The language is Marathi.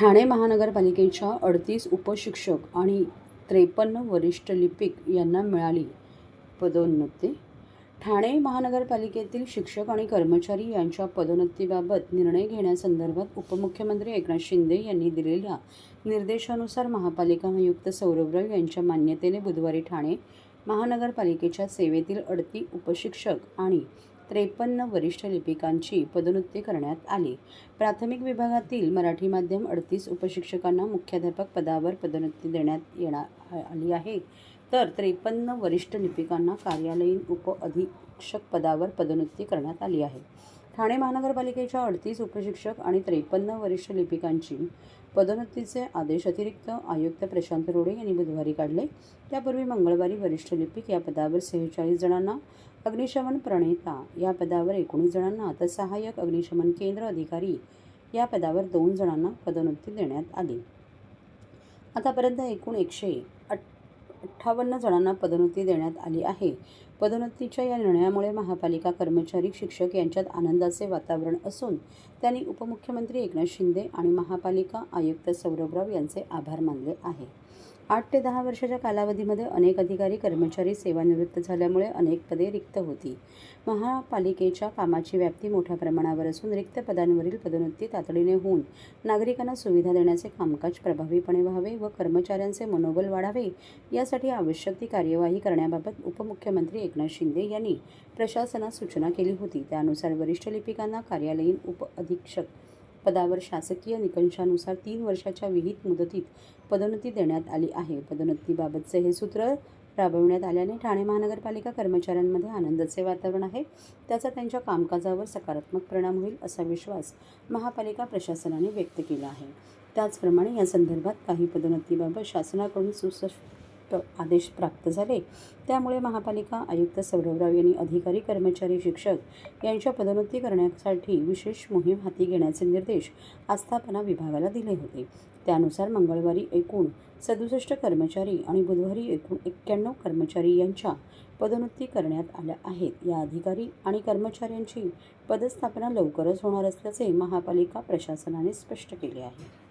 ठाणे महानगरपालिकेच्या अडतीस उपशिक्षक आणि त्रेपन्न वरिष्ठ लिपिक यांना मिळाली पदोन्नती. ठाणे महानगरपालिकेतील शिक्षक आणि कर्मचारी यांच्या पदोन्नतीबाबत निर्णय घेण्यासंदर्भात उपमुख्यमंत्री एकनाथ शिंदे यांनी दिलेल्या निर्देशानुसार महापालिका आयुक्त सौरभराव यांच्या मान्यतेने बुधवारी ठाणे महानगरपालिकेच्या सेवेतील अडती उपशिक्षक आणि त्रेपन्न वरिष्ठ लिपिकांची पदोन्नती करण्यात आली. प्राथमिक विभागातील मराठी माध्यम अडतीस उपशिक्षकांना मुख्याध्यापक पदावर पदोन्नती देण्यात येणार आली आहे. तर त्रेपन्न वरिष्ठ लिपिकांना कार्यालयीन उप अधीक्षक पदावर पदोन्नती करण्यात आली आहे. ठाणे महानगरपालिकेच्या अडतीस उपशिक्षक आणि त्रेपन्न वरिष्ठ लिपिकांची पदोन्नतीचे आदेश अतिरिक्त आयुक्त प्रशांत रोडे यांनी बुधवारी काढले. त्यापूर्वी मंगळवारी वरिष्ठ लिपिक या पदावर सेहेचाळीस जणांना अग्निशमन प्रणेता या पदावर एकोणीस जणांना तर सहाय्यक अग्निशमन केंद्र अधिकारी या पदावर दोन जणांना पदोन्नती देण्यात आली. आतापर्यंत एकूण एकशे अठ्ठावन्न जणांना पदोन्नती देण्यात आली आहे. पदोन्नतीच्या या निर्णयामुळे महापालिका कर्मचारी शिक्षक यांच्यात आनंदाचे वातावरण असून त्यांनी उपमुख्यमंत्री एकनाथ शिंदे आणि महापालिका आयुक्त सौरभराव यांचे आभार मानले आहे. आठ ते दहा वर्षाच्या कालावधीमध्ये अनेक अधिकारी कर्मचारी सेवानिवृत्त झाल्यामुळे अनेक पदे रिक्त होती. महापालिकेच्या कामाची व्याप्ती मोठ्या प्रमाणावर असून रिक्त पदांवरील पदोन्नती तातडीने होऊन नागरिकांना सुविधा देण्याचे कामकाज प्रभावीपणे व्हावे व कर्मचाऱ्यांचे मनोबल वाढावे यासाठी आवश्यक ती कार्यवाही करण्याबाबत उपमुख्यमंत्री एकनाथ शिंदे यांनी प्रशासनास सूचना केली होती. त्यानुसार वरिष्ठ लिपिकांना कार्यालयीन उप अधीक्षक पदावर शासकीय निकषानुसार तीन वर्षाच्या विहित मुदतीत पदोन्नती देण्यात आली आहे. पदोन्नतीबाबतचे हे सूत्र राबविण्यात आल्याने ठाणे महानगरपालिका कर्मचाऱ्यांमध्ये आनंदाचे वातावरण आहे. त्याचा त्यांच्या कामकाजावर सकारात्मक परिणाम होईल असा विश्वास महापालिका प्रशासनाने व्यक्त केला आहे. त्याचप्रमाणे या संदर्भात काही पदोन्नतीबाबत शासनाकडून सुस प्राप्त आदेश प्राप्त झाले. त्यामुळे महापालिका आयुक्त सौरभराव यांनी अधिकारी कर्मचारी शिक्षक यांच्या पदोन्नती करण्यासाठी विशेष मोहीम हाती घेण्याचे निर्देश आस्थापना विभागाला दिले होते. त्यानुसार मंगळवारी एकूण सदुसष्ट कर्मचारी आणि बुधवारी एकूण एक्क्याण्णव कर्मचारी यांच्या पदोन्नती करण्यात आल्या आहेत. या अधिकारी आणि कर्मचाऱ्यांची पदस्थापना लवकरच होणार असल्याचे महापालिका प्रशासनाने स्पष्ट केले आहे.